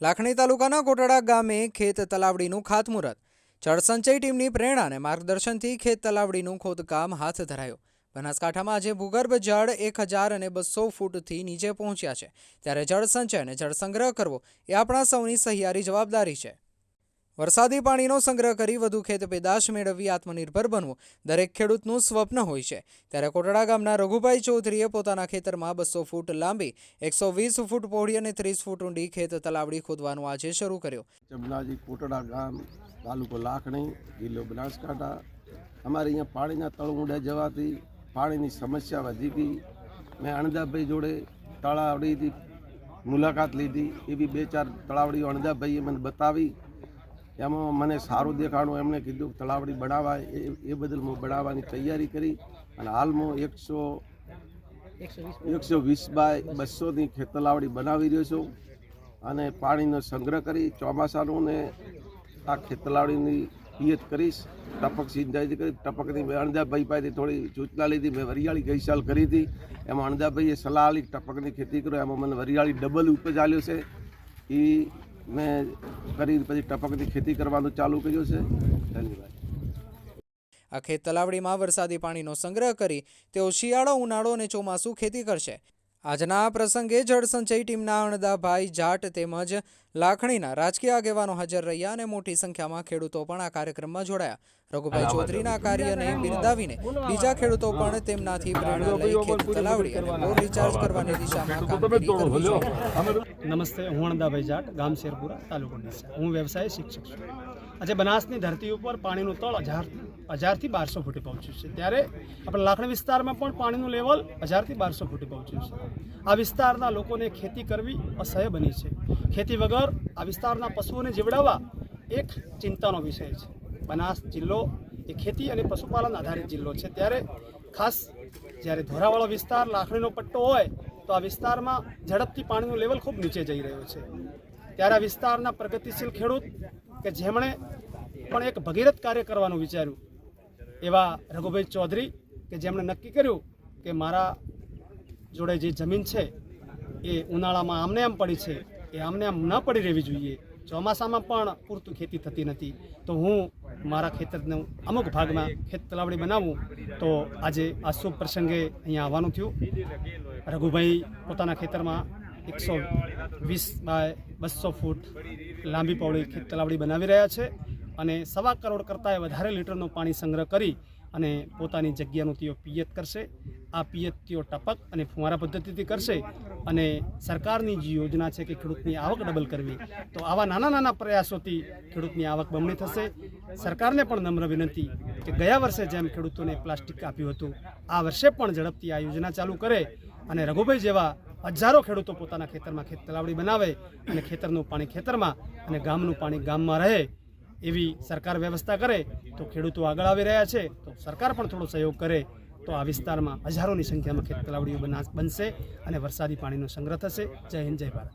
લાખણી તાલુકાના કોટડા ગામે ખેત તલાવડીનું ખાતમુહૂર્ત. જળસંચય ટીમની પ્રેરણા અને માર્ગદર્શનથી ખેત તલાવડીનું ખોદકામ હાથ ધરાયું. બનાસકાંઠામાં આજે ભૂગર્ભ જળ એક હજાર અને બસો ફૂટથી નીચે પહોંચ્યા છે. ત્યારે જળસંચય અને જળસંગ્રહ કરવો એ આપણા સૌની સહિયારી જવાબદારી છે. વરસાદી પાણીનો સંગ્રહ કરી વધુ ખેત પેદાશ મેળવી આત્મનિર્ભર બનવું દરેક ખેડૂતનું સ્વપ્ન હોય છે. ત્યારે કોટડા ગામના રઘુભાઈ ચૌધરીએ પોતાના ખેતરમાં બસો ફૂટ લાંબી, એકસો વીસ ફૂટ પહોળી અને ત્રીસ ફૂટ ઊંડી ખેત તલાવડી ખોદવાનું આજે શરૂ કર્યું. જમનાજી કોટડા ગામ, તાલુકો લાખણી, જિલ્લો બનાસકાંઠા. અમારે અહીંયા પાણીના તળ ઊંડા જવાથી પાણીની સમસ્યા વધી હતી મેં અણદાભાઈ જોડે તળાવડીથી મુલાકાત લીધી. એવી બે ચાર તળાવડીઓ અણદાભાઈએ મને બતાવી. એમાં મને સારું દેખાણું એમણે કીધું કે તળાવડી બનાવાય, એ એ બદલ હું બનાવવાની તૈયારી કરી અને હાલમાં એકસો એકસો વીસ બાય બસોની તલાવડી બનાવી રહ્યો છું અને પાણીનો સંગ્રહ કરી ચોમાસાનું ને આ ખેતલાવડીની પિયત કરીશ, ટપક સિંચાઈ કરી, ટપકની મેં અણદાભાઈ પાસેથી થોડી સૂચના લીધી, મેં વરિયાળી ગઈ સાલ કરી હતી, એમાં અણદાભાઈએ સલાહ આલી ટપકની ખેતી કરો, એમાં મને વરિયાળી ડબલ ઉપજ આલ્યો છે. એ મેં કરી પછી ટપકની ખેતી કરવાનું ચાલુ કર્યું છે. ધન્યવાદ. આ ખેત તલાવડીમાં વરસાદી પાણીનો સંગ્રહ કરી તેઓ શિયાળો ઉનાળો અને ચોમાસું ખેતી કરશે. આજના આ પ્રસંગે જળસંચય ટીમના અણદાભાઈ જાટ તેમજ લાખણીના રાજકીય આગેવાનો હાજર રહ્યા અને મોટી સંખ્યામાં ખેડૂતો પણ આ કાર્યક્રમમાં જોડાયા. રઘુભાઈ ચૌધરીના કાર્યને બિરદાવીને બીજા ખેડૂતો પણ તેમનાથી પ્રેરણા લઈ ખેત તલાવડી અને બોર રિચાર્જ કરવાની દિશામાં કામગીરી કરવી જોઈએ. નમસ્તે હું અણદાભાઈ જાટ ગામ શેરપુરા તાલુકો ડીસા હું વ્યવસાય શિક્ષક છું. આજે બનાસની ધરતી ઉપર પાણીનું તળ હજાર હજારથી બારસો ફૂટે પહોંચ્યું છે. ત્યારે આપણા લાખણી વિસ્તારમાં પણ પાણીનું લેવલ હજારથી બારસો ફૂટે પહોંચ્યું છે. આ વિસ્તારના લોકોને ખેતી કરવી અસહ્ય બની છે. ખેતી વગર આ વિસ્તારના પશુઓને જીવડાવવા એક ચિંતાનો વિષય છે. બનાસ જિલ્લો એ ખેતી અને પશુપાલન આધારિત જિલ્લો છે. ત્યારે ખાસ જ્યારે ધોરાવાળો વિસ્તાર, લાખણીનો પટ્ટો હોય, તો આ વિસ્તારમાં ઝડપથી પાણીનું લેવલ ખૂબ નીચે જઈ રહ્યું છે. ત્યારે આ વિસ્તારના પ્રગતિશીલ ખેડૂત કે જેમણે પણ એક ભગીરથ કાર્ય કરવાનું વિચાર્યું, એવા રઘુભાઈ ચૌધરી કે જેમણે નક્કી કર્યું કે મારા જોડે જે જમીન છે, એ ઉનાળામાં આમને આમ પડી છે, એ આમને આમ ન પડી રહેવી જોઈએ ચોમાસામાં પણ પૂરતું ખેતી થતી નથી. તો હું મારા ખેતરનો અમુક ભાગમાં ખેત તલાવડી બનાવું તો આજે આ શુભ પ્રસંગે અહીંયા આવવાનું થયું. રઘુભાઈ પોતાના ખેતરમાં એકસો વીસ બાય બસો ફૂટ લાંબી પહોળી ખેત તલાવડી બનાવી રહ્યા છે અને સવા કરોડ કરતાં વધારે લીટરનું પાણી સંગ્રહ કરી અને પોતાની જગ્યાનું તેઓ પિયત કરશે. આ પિયત તેઓ ટપક અને ફુવારા પદ્ધતિથી કરશે અને સરકારની જે યોજના છે કે ખેડૂતની આવક ડબલ કરવી, તો આવા નાના નાના પ્રયાસોથી ખેડૂતની આવક બમણી થશે. સરકારને પણ નમ્ર વિનંતી કે ગયા વર્ષે જેમ ખેડૂતોને પ્લાસ્ટિક આપ્યું હતું, આ વર્ષે પણ ઝડપથી આ યોજના ચાલુ કરે અને રઘુભાઈ જેવા હજારો ખેડૂતો પોતાના ખેતરમાં ખેત તલાવડી બનાવે અને ખેતરનું પાણી ખેતરમાં અને ગામનું પાણી ગામમાં રહે. એવી સરકાર વ્યવસ્થા કરે તો ખેડૂતો આગળ આવી રહ્યા છે, તો સરકાર પણ થોડો સહયોગ કરે, તો આ વિસ્તારમાં હજારોની સંખ્યામાં ખેત તલાવડીઓ બનશે અને વરસાદી પાણીનો સંગ્રહ થશે જય હિન્દ, જય ભારત.